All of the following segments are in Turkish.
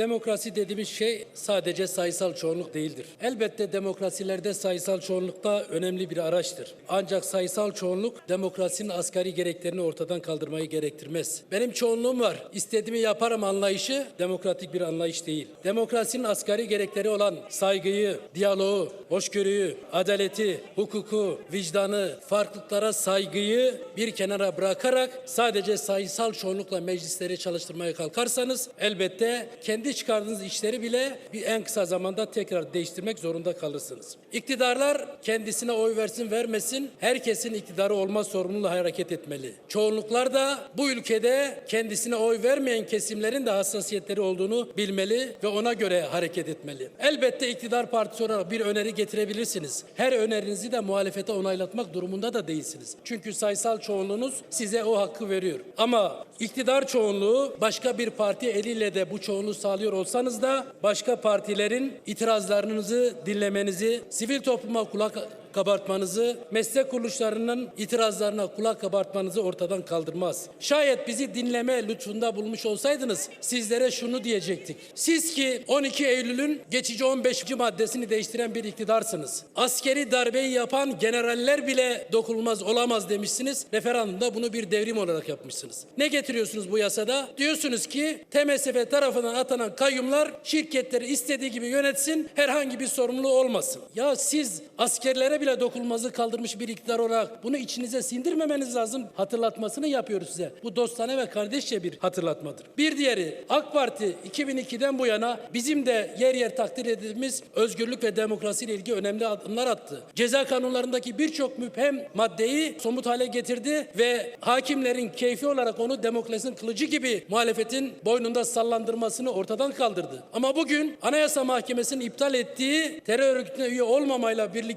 Demokrasi dediğimiz şey sadece sayısal çoğunluk değildir. Elbette demokrasilerde sayısal çoğunluk da önemli bir araçtır. Ancak sayısal çoğunluk demokrasinin asgari gereklerini ortadan kaldırmayı gerektirmez. Benim çoğunluğum var, istediğimi yaparım anlayışı demokratik bir anlayış değil. Demokrasinin asgari gerekleri olan saygıyı, diyaloğu, hoşgörüyü, adaleti, hukuku, vicdanı, farklılıklara saygıyı bir kenara bırakarak sadece sayısal çoğunlukla meclisleri çalıştırmaya kalkarsanız elbette kendi çıkardığınız işleri bile bir en kısa zamanda tekrar değiştirmek zorunda kalırsınız. İktidarlar kendisine oy versin vermesin herkesin iktidarı olma sorumluluğu hareket etmeli. Çoğunluklar da bu ülkede kendisine oy vermeyen kesimlerin de hassasiyetleri olduğunu bilmeli ve ona göre hareket etmeli. Elbette iktidar partisi olarak bir öneri getirebilirsiniz. Her önerinizi de muhalefete onaylatmak durumunda da değilsiniz. Çünkü sayısal çoğunluğunuz size o hakkı veriyor. Ama iktidar çoğunluğu başka bir parti eliyle de bu çoğunluğu sağlıyor olsanız da başka partilerin itirazlarınızı dinlemenizi, sivil topluma kulak kabartmanızı, meslek kuruluşlarının itirazlarına kulak kabartmanızı ortadan kaldırmaz. Şayet bizi dinleme lütfunda bulmuş olsaydınız sizlere şunu diyecektik. Siz ki 12 Eylül'ün geçici 15. maddesini değiştiren bir iktidarsınız. Askeri darbeyi yapan generaller bile dokunulmaz olamaz demişsiniz. Referandumda bunu bir devrim olarak yapmışsınız. Ne getiriyorsunuz bu yasada? Diyorsunuz ki TMSF tarafından atanan kayyumlar şirketleri istediği gibi yönetsin, herhangi bir sorumluluğu olmasın. Ya siz askerlere bile dokunulmazı kaldırmış bir iktidar olarak bunu içinize sindirmemeniz lazım. Hatırlatmasını yapıyoruz size. Bu dostane ve kardeşçe bir hatırlatmadır. Bir diğeri AK Parti 2002'den bu yana bizim de yer yer takdir edildiğimiz özgürlük ve demokrasi ile ilgili önemli adımlar attı. Ceza kanunlarındaki birçok müphem maddeyi somut hale getirdi ve hakimlerin keyfi olarak onu demokrasinin kılıcı gibi muhalefetin boynunda sallandırmasını ortadan kaldırdı. Ama bugün Anayasa Mahkemesi'nin iptal ettiği terör örgütüne üye olmamayla birlikte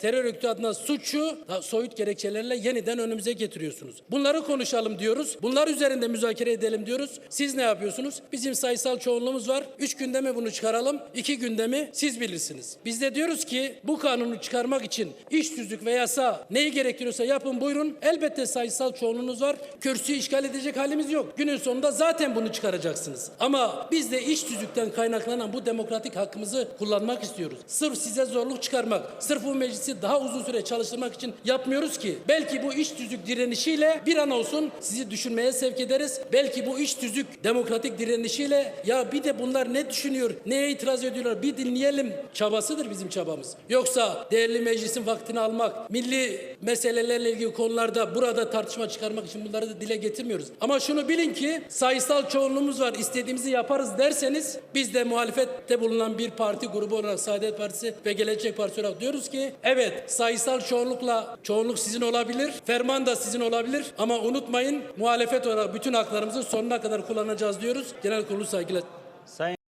terör örgütü adına suçu soyut gerekçelerle yeniden önümüze getiriyorsunuz. Bunları konuşalım diyoruz. Bunlar üzerinde müzakere edelim diyoruz. Siz ne yapıyorsunuz? Bizim sayısal çoğunluğumuz var. Üç günde mi bunu çıkaralım? İki günde mi? Siz bilirsiniz. Biz de diyoruz ki bu kanunu çıkarmak için iş tüzük ve yasa neyi gerektiriyorsa yapın buyurun. Elbette sayısal çoğunluğunuz var. Kürsüyü işgal edecek halimiz yok. Günün sonunda zaten bunu çıkaracaksınız. Ama biz de iş tüzükten kaynaklanan bu demokratik hakkımızı kullanmak istiyoruz. Sırf size zorluk çıkarmak, sırf bu meclisi daha uzun süre çalıştırmak için yapmıyoruz ki. Belki bu iş tüzük direnişiyle bir an olsun sizi düşünmeye sevk ederiz. Belki bu iş tüzük demokratik direnişiyle ya bir de bunlar ne düşünüyor, neye itiraz ediyorlar bir dinleyelim çabasıdır bizim çabamız. Yoksa değerli meclisin vaktini almak, milli meselelerle ilgili konularda burada tartışma çıkarmak için bunları da dile getirmiyoruz. Ama şunu bilin ki sayısal çoğunluğumuz var, istediğimizi yaparız derseniz biz de muhalefette bulunan bir parti grubu olarak Saadet Partisi ve Gelecek Partisi olarak diyoruz ki evet sayısal çoğunlukla çoğunluk sizin olabilir, ferman da sizin olabilir ama unutmayın muhalefet olarak bütün haklarımızı sonuna kadar kullanacağız diyoruz. Genel kurulu saygıyla Sayın